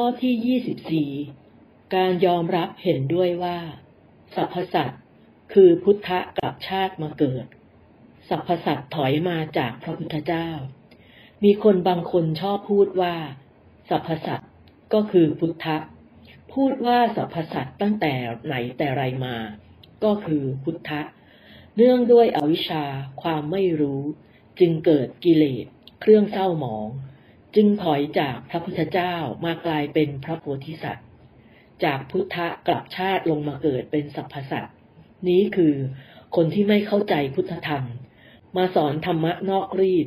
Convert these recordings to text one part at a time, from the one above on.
ข้อที่ 24 การยอมรับเห็นด้วยว่าสรรพสัตว์คือพุทธะกลับชาติมาเกิดสรรพสัตว์ถอยมาจากพระพุทธเจ้า มีคนบางคนชอบพูดว่าสรรพสัตว์ก็คือพุทธะ พูดว่าสรรพสัตว์ตั้งแต่ไหนแต่ไรมา ก็คือพุทธะ เนื่องด้วยอวิชชาความไม่รู้ จึงเกิดกิเลสเครื่องเศร้าหมอง จึงถอยจากพระพุทธเจ้ามากลายเป็นพระโพธิสัตว์ จากพุทธะกลับชาติลงมาเกิดเป็นสรรพสัตว์นี้คือคนที่ไม่เข้าใจพุทธธรรม มาสอนธรรมะนอกรีด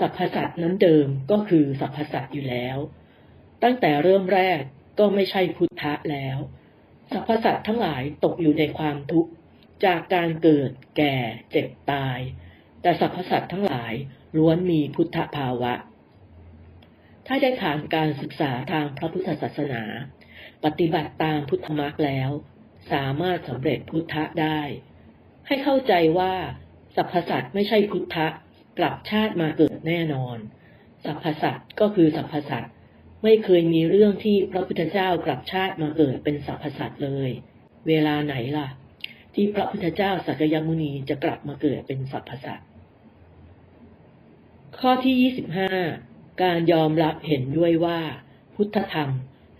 สรรพสัตว์นั้นเดิมก็คือสรรพสัตว์อยู่แล้ว ตั้งแต่เริ่มแรกก็ไม่ใช่พุทธะแล้วสรรพสัตว์ทั้งหลายตกอยู่ในความทุกข์จากการเกิดแก่เจ็บตาย แต่สรรพสัตว์ทั้งหลายล้วนมีพุทธภาวะ ถ้าได้ผ่านการศึกษาทางพระพุทธศาสนา ปฏิบัติตามพุทธมรรคแล้ว สามารถสำเร็จพุทธะได้ ให้เข้าใจว่าสรรพสัตว์ไม่ใช่พุทธะกลับชาติมาเกิดแน่นอนสรรพสัตว์ก็คือสรรพสัตว์ไม่เคยมีเรื่องที่พระพุทธเจ้ากลับชาติมาเกิดเป็นสรรพสัตว์เลย เวลาไหนล่ะ ที่พระพุทธเจ้าสักยมุนีจะกลับมาเกิดเป็นสรรพสัตว์ข้อที่25 การยอมรับเห็นด้วยว่า พุทธธรรม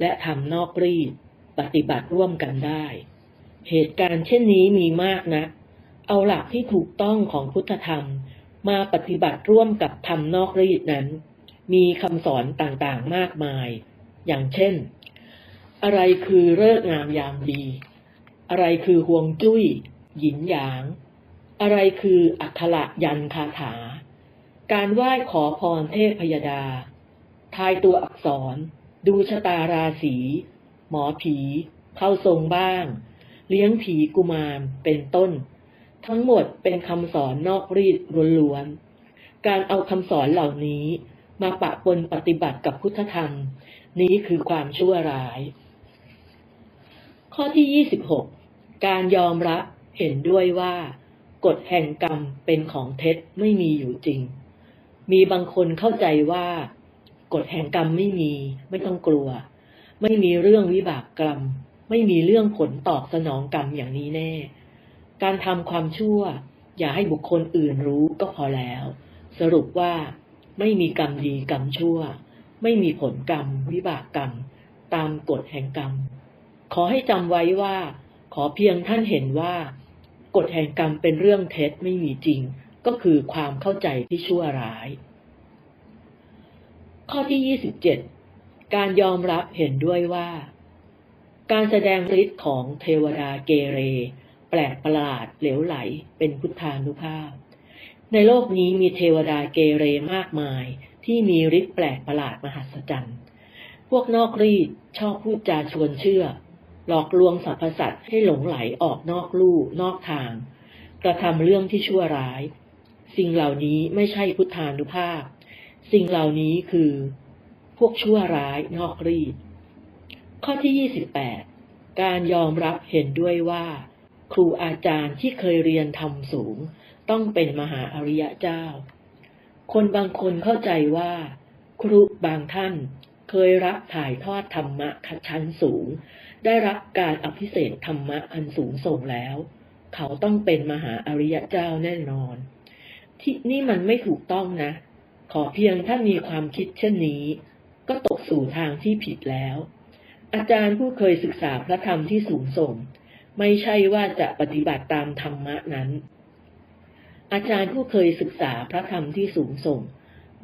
และธรรมนอกรีดปฏิบัติร่วมกันได้ เหตุการณ์เช่นนี้มีมากนะ เอาหลักที่ถูกต้องของพุทธธรรมมาปฏิบัติร่วมกับธรรมนอกรีดนั้น มีคำสอนต่างๆมากมาย อย่างเช่น อะไรคือเลิกงามยามดี อะไรคือห่วงจุ้ย หยินหยาง อะไรคืออัคระยันคาถา การไหว้ขอพรเทพพยดา ทายตัวอักษร ดูชะตาราศี หมอผี เข้าทรงบ้าง เลี้ยงผีกุมาร เป็นต้น ทั้งหมดเป็นคำสอนนอกรีดล้วนๆ การเอาคำสอนเหล่านี้มาปะปนปฏิบัติกับพุทธธรรม นี้คือความชั่วร้าย ข้อที่ 26 การยอมรับเห็นด้วยว่ากฎแห่งกรรมเป็นของเท็จไม่มีอยู่จริง มีบางคนเข้าใจว่ากฎแห่งกรรมไม่มี ไม่ต้องกลัว ไม่มีเรื่องวิบากกรรม ไม่มีเรื่องผลตอบสนองกรรมอย่างนี้แน่ การทำความชั่ว อย่าให้บุคคลอื่นรู้ก็พอแล้ว สรุปว่า ไม่มีกรรมดีกรรมชั่ว ไม่มีผลกรรม วิบากกรรม ตามกฎแห่งกรรม ขอให้จำไว้ว่า ขอเพียงท่านเห็นว่ากฎแห่งกรรมเป็นเรื่องเท็จไม่มีจริง ก็คือความเข้าใจที่ชั่วร้าย ข้อที่ 27 การยอมรับเห็นด้วยว่า การแสดงฤทธิ์ของเทวดาเกเร แปลกประหลาดเหลวไหลเป็นพุทธานุภาพ ในโลกนี้มีเทวดาเกเรมากมายที่มีฤทธิ์แปลกประหลาดมหัศจรรย์ พวกนอกรีดชอบพูดจาชวนเชื่อ หลอกลวงสรรพสัตว์ให้หลงไหลออกนอกลู่นอกทาง กระทำเรื่องที่ชั่วร้าย สิ่งเหล่านี้ไม่ใช่พุทธานุภาพ สิ่งเหล่านี้คือพวกชั่วร้ายนอกรีด ข้อที่ 28 การยอมรับเห็นด้วยว่า ครูอาจารย์ที่เคยเรียนทำสูง ต้องเป็นมหาอริยะเจ้า คนบางคนเข้าใจว่า ครูบางท่านเคยรับถ่ายทอดธรรมะชั้นสูง ได้รับการอภิเษกธรรมะอันสูงส่งแล้ว เขาต้องเป็นมหาอริยะเจ้าแน่นอน ที่นี่มันไม่ถูกต้องนะ ขอเพียงท่านมีความคิดเช่นนี้ ก็ตกสู่ทางที่ผิดแล้ว อาจารย์ผู้เคยศึกษาพระธรรมที่สูงส่ง ไม่ใช่ว่าจะปฏิบัติตามธรรมะนั้น อาจารย์ผู้เคยศึกษาพระธรรมที่สูงส่ง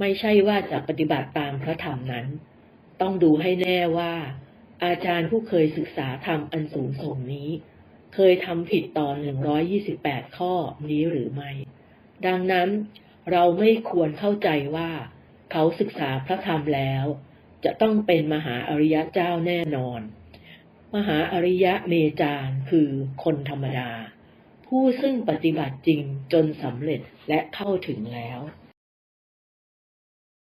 ไม่ใช่ว่าจะปฏิบัติตามพระธรรมนั้น ต้องดูให้แน่ว่า อาจารย์ผู้เคยศึกษาธรรมอันสูงส่งนี้ เคยทำผิดตอน128 ข้อนี้หรือไม่ ดังนั้นเราไม่ควรเข้าใจว่า เขาศึกษาพระธรรมแล้ว จะต้องเป็นมหาอริยะเจ้าแน่นอน มหาอริยะเมจารคือคนธรรมดา ผู้ซึ่งปฏิบัติจริงจนสำเร็จและเข้าถึงแล้ว